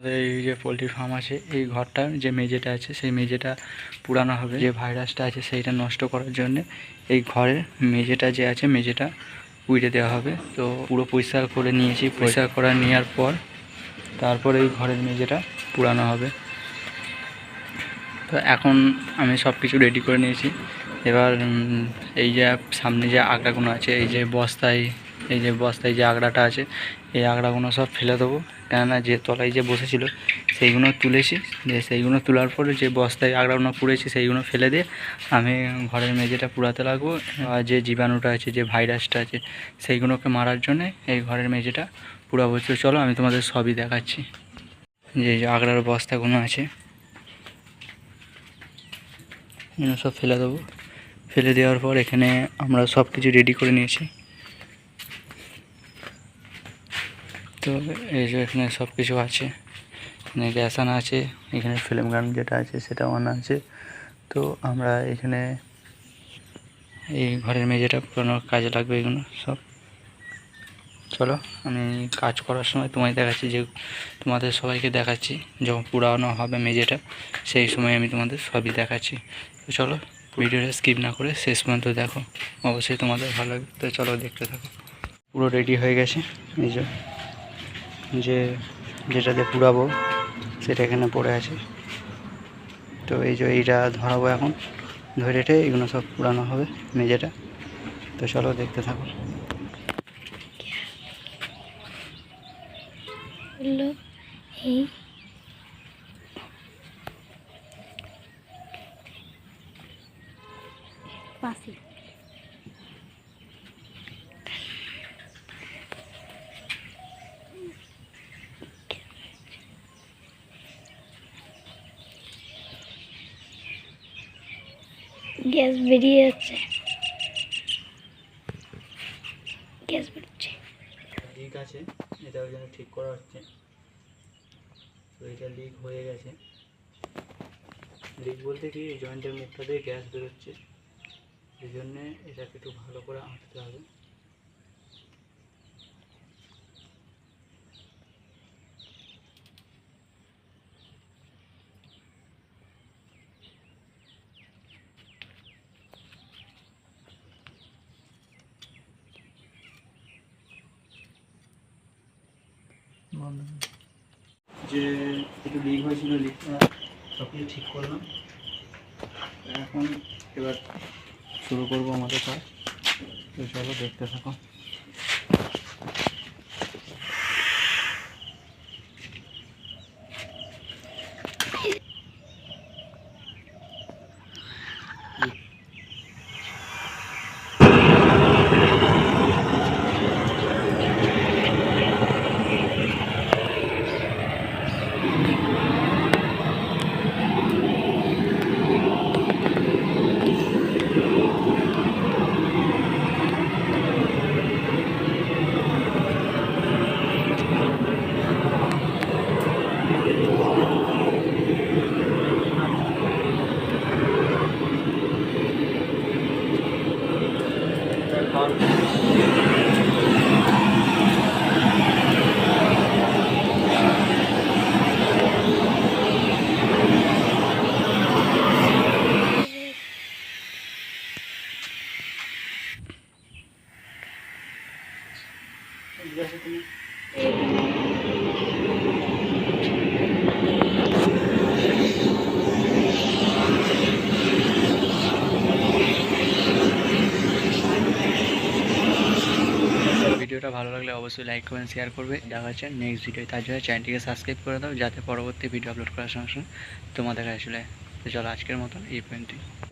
আমাদের এই যে পোলট্রি ফার্ম আছে, এই ঘরটা যে মেঝেটা আছে, সেই মেঝেটা পুরানো হবে। যে ভাইরাসটা আছে, সেইটা নষ্ট করার জন্য এই ঘরের মেঝেটা যে আছে, মেঝেটা উইড়ে দেওয়া হবে। তো পুরো পরিষ্কার করে নিয়েছি। পরিষ্কার করা নেওয়ার পর তারপরে এই ঘরের মেঝেটা পুরানো হবে। তো এখন আমি সব কিছু রেডি করে নিয়েছি। এবার এই যে সামনে যে আগড়াগুলো আছে, এই যে বস্তায় এই যে বস্তায় যে আগড়াটা আছে, এই আগড়াগুলো সব ফেলে দেবো। কেননা যে তলায় যে বসেছিল, সেইগুলো তুলেছি। যে সেইগুলো তোলার পরে যে বস্তায় আগড়াগুলো পুড়েছি, সেইগুলো ফেলে দিয়ে আমি ঘরের মেঝেটা পুড়াতে লাগবো। আর যে জীবাণুটা আছে, যে ভাইরাসটা আছে, সেইগুলোকে মারার জন্যে এই ঘরের মেঝেটা পুরাবো চলো, আমি তোমাদের সবই দেখাচ্ছি। যে আগড়ার বস্তাগুলো আছে, এগুলো সব ফেলে দেবো। ফেলে দেওয়ার পর এখানে আমরা সব কিছু রেডি করে নিয়েছি। তো এই যে এখানে সব কিছু আছে। এখানে গ্যাস আনা আছে, এখানে ফিল্ম গান যেটা আছে সেটাও আনা আছে। তো আমরা এখানে এই ঘরের মেঝেটা পুরোনো কাজে লাগবে এগুলো সব। চলো, আমি কাজ করার সময় তোমায় দেখাচ্ছি যে তোমাদের সবাইকে দেখাচ্ছি। যখন পুরানো হবে মেঝেটা, সেই সময় আমি তোমাদের সবই দেখাচ্ছি। তো চলো, ভিডিওটা স্কিপ না করে শেষ পর্যন্ত দেখো। অবশ্যই তোমাদের ভালো লাগবে। তো চলো দেখতে থাকো। পুরো রেডি হয়ে গেছে, এই যে। যে যেটাতে পুরাবো, সেটা এখানে পড়ে আছে। তো এই যে এইটা ধরাবো এখন। ধরে রেটে এগুলো সব পুরানো হবে মেঝেটা। তো চলো দেখতে থাকো। পাশে। গ্যাস বেরিয়ে যাচ্ছে। গ্যাস বেরোচ্ছে। লিক আছে এটা ওই জন্য ঠিক করা হচ্ছে। তো এটা লিক হয়ে গেছে। লিক বলতে কি জয়েন্টের মুখটা দিয়ে গ্যাস বেরোচ্ছে। এই জন্যে এটাকে একটু ভালো করে আঁটতে হবে। যে একটু লিক হয়েছিল লিকটা সব কিছু ঠিক করলাম। এখন এবার শুরু করব আমাদের কাজ। চলো দেখতে থাকো। ভিডিওটা ভালো লাগলে অবশ্যই লাইক করবেন শেয়ার করবে। দেখা হচ্ছে নেক্সট ভিডিও তার জন্য চ্যানেলটিকে সাবস্ক্রাইব করে দাও, যাতে পরবর্তী ভিডিও আপলোড করার সঙ্গে সঙ্গে তোমাদের কাছে চলে তো চলো আজকের মতন এই পর্যন্তই।